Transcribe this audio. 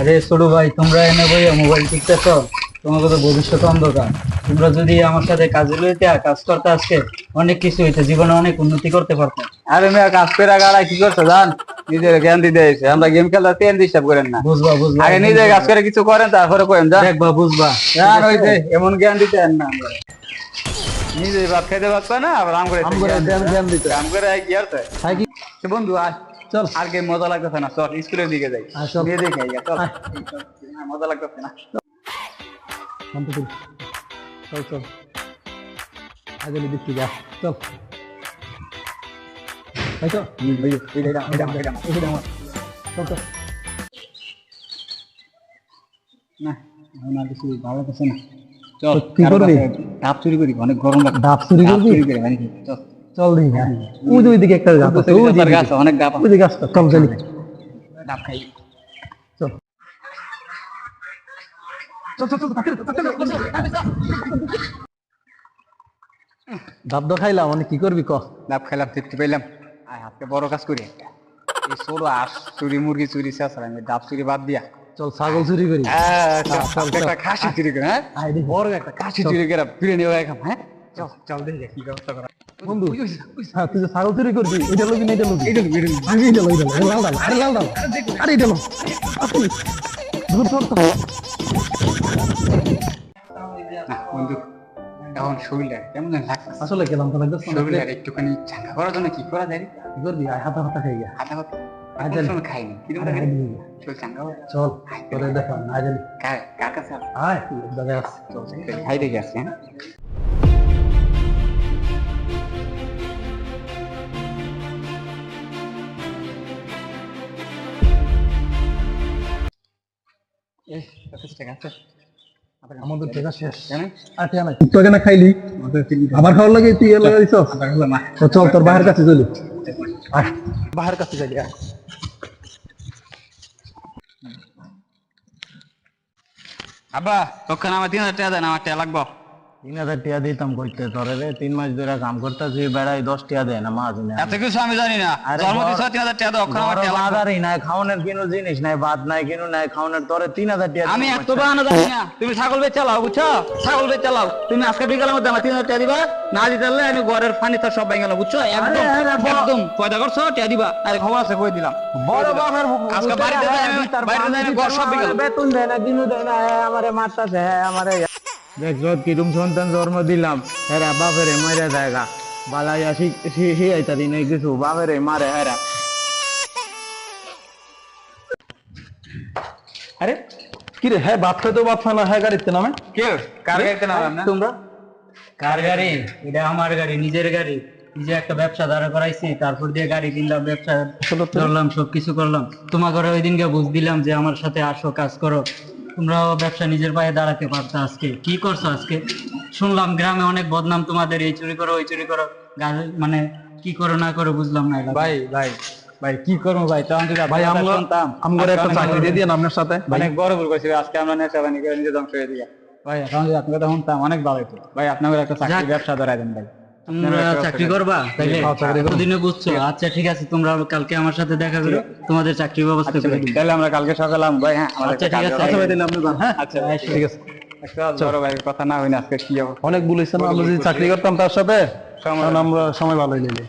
আরে ছোট ভাই তোমরা এনে বইয়া মোবাইল টিকতেছ তোমাকে তো ভবিষ্যৎ অন্ধকার। তোমরা যদি আমার সাথে কাজে লইতে কাজ করতে আজকে অনেক কিছু হইতো জীবনে অনেক উন্নতি করতে পারতো। আরে মেয়ে কাজ করে গাড়া কি করছ জান? নিজের জ্ঞান দিতে এসে আমরা গেম খেলতে তেল ডিস্টার্ব করেন না। বুঝবা বুঝবা। আগে নিজে কাজ করে কিছু করেন তারপরে করেন দেখবা বুঝবা। জান যে এমন জ্ঞান দিতে না আমরা। নিজে ভাত খাইতে পারতো না আবার আম করে আম করে জ্ঞান- দিতে। আম করে কি আর বন্ধু আয়। চল। আর গেম মজা লাগতেছে না চল স্কুলের দিকে যাই। নিয়ে দেখে আইগা, চল। হ্যাঁ, মজা লাগতেছে না। চল চল। আগে দেখতে যা। চল। তাই তো। এটা, এটা, এটা, এটা। চল চল। না কিছু ভালো লাগতেছে না। চল কি করবি? ডাব চুরি করি অনেক গরম লাগে ডাব চুরি করবি? করে চল। চল দেখি হ্যাঁ ওই যে ওইদিকে একটা গাছ আছে ওই ওই দিকে গাছ অনেক ডাব ওই দিকে গাছটা চল চলি। ডাব খাই। চল। ডাব তো খাইলাম মানে কি করবি ক? ডাব খাইলাম তৃপ্তি পেলাম আয় আজকে বড় কাজ করি। একটা এই ছোট আর চুরি মুরগি চুরি শেষ আমি ডাব চুরি বাদ দিয়া। চল ছাগল চুরি করি। হ্যাঁ, একটা খাসি চুরি করে হ্যাঁ? বড় একটা খাসি চুরি করে বিরিয়ানি হয়ে হ্যাঁ? চল চল দেখি কি ব্যবস্থা করা। বন্ধু হ্যাঁ তুই ছাগল চুরি করবি এটা লবি না এটা লবি। এইটা তো বিরিয়ানি এটা লই লাল ডাল আরে লাল ডাল আরে এটা লো আসলে। বন্ধু এখন শরীরটা কেমন যেন লাগতেছে আসলে কেলাম তো লাগতেছে না। শরীরটা একটুখানি ঠান্ডা করার জন্য কি করা যায় কি করবি? আয় হাতা হাতা খাই গা হাতে হাতে। সময় খাইনি কিন্তু আরে চল করা? চল তোরে দেখা জানি কার কার কাছে আয় আছে চল খাই দেখে আসছি হ্যাঁ। আমাদের টাকা শেষ। কেন? আর তুই কেন খাইলি। আবার খাওয়ার লাগে তুই এর লাগে চল তোর বাহির কাছে চলি। কাছে যাই আব্বা তখন আমার তিন হাজার টাকা দেন আমার টাকা লাগবো। তিন হাজার টাকা দিতাম করতে তোরে রে তিন মাস ধরে কাম করতেছি বেড়াই দশ টাকা দেয় না মাছ এত কিছু আমি জানি না। জন্ম দিছ তিন হাজার টাকা দাও আমার বাজারই নাই খাওয়ানোর কোনো জিনিস নাই ভাত নাই কোনো নাই খাওয়ানোর তোরে তিন হাজার টাকা আমি এত বাহানা জানি না। তুমি ছাগল বেচ চালাও বুঝছ? ছাগল বেচ চালাও তুমি আজকে বিকালের মধ্যে আমার তিন হাজার টাকা দিবা না দিতে পারলে আমি ঘরের ফানি তো সব ভেঙে গেল বুঝছ? একদম আরে, একদম। পয়দা করছ? টিয়া দিবা। আরে খবর আছে কই দিলাম। বড় বাবার আজকে বাড়িতে যাই আমি, বাড়িতে যাই ঘর সব ভেঙে বেতন দেয় না দিনও দেয় না হ্যাঁ আমারে মারতাছে হ্যাঁ আমারে দেখছ কিরম সন্তান জন্ম দিলাম হ্যাঁ বাপেরে মারা জায়গা। বালাইয়া দিন কিছু বাপেরে মারে হ্যাঁ আরে কি রে হ্যাঁ বাপ খেতে বাপ খানা হ্যাঁ গাড়িতে নামে? কে? কার গাড়িতে নাম না? তোমরা? কার গাড়ি? এটা আমার গাড়ি নিজের গাড়ি। নিজে একটা ব্যবসা দাঁড়া করাইছি তারপর দিয়ে গাড়ি কিনলাম ব্যবসা করলাম সবকিছু করলাম। তোমার ঘরে ওই দিনকে বুঝ দিলাম যে আমার সাথে আসো কাজ করো। তোমরাও ব্যবসা নিজের পায়ে দাঁড়াতে পারতো আজকে। কি করছ আজকে? শুনলাম গ্রামে অনেক বদনাম তোমাদের এই চুরি করো ওই চুরি করো। মানে কি করো না করো বুঝলাম না ভাই ভাই ভাই কি করব ভাই? তখন যদি ভাই আমরা শুনতাম আমরা একটা চাকরি দিয়ে দিন আপনার সাথে। অনেক বড় ভুল করছি আজকে আমরা নেশা বানি করে নিজে ধ্বংস হয়ে দিয়া ভাই এখন যদি আপনার কথা শুনতাম অনেক ভালো হতো ভাই আপনাদের একটা চাকরি ব্যবসা ধরাই দেন ভাই। তোমরা চাকরি করবা? তাইলে হ্যাঁ, চাকরি বুঝছ? আচ্ছা ঠিক আছে তোমরা কালকে আমার সাথে দেখা করো। তোমাদের চাকরির ব্যবস্থা আচ্ছা করে তাহলে আমরা কালকে সকালে ভাই হ্যাঁ আচ্ছা, ঠিক আছে। আচ্ছা ভাই, তাহলে আপনি হ্যাঁ আচ্ছা ঠিক আছে। বড় ভাইয়ের কথা না হইনা আজকে কি অনেক বলেছেন আমরা যদি চাকরি করতাম তার সাথে আমরা সময় ভালোই নিলে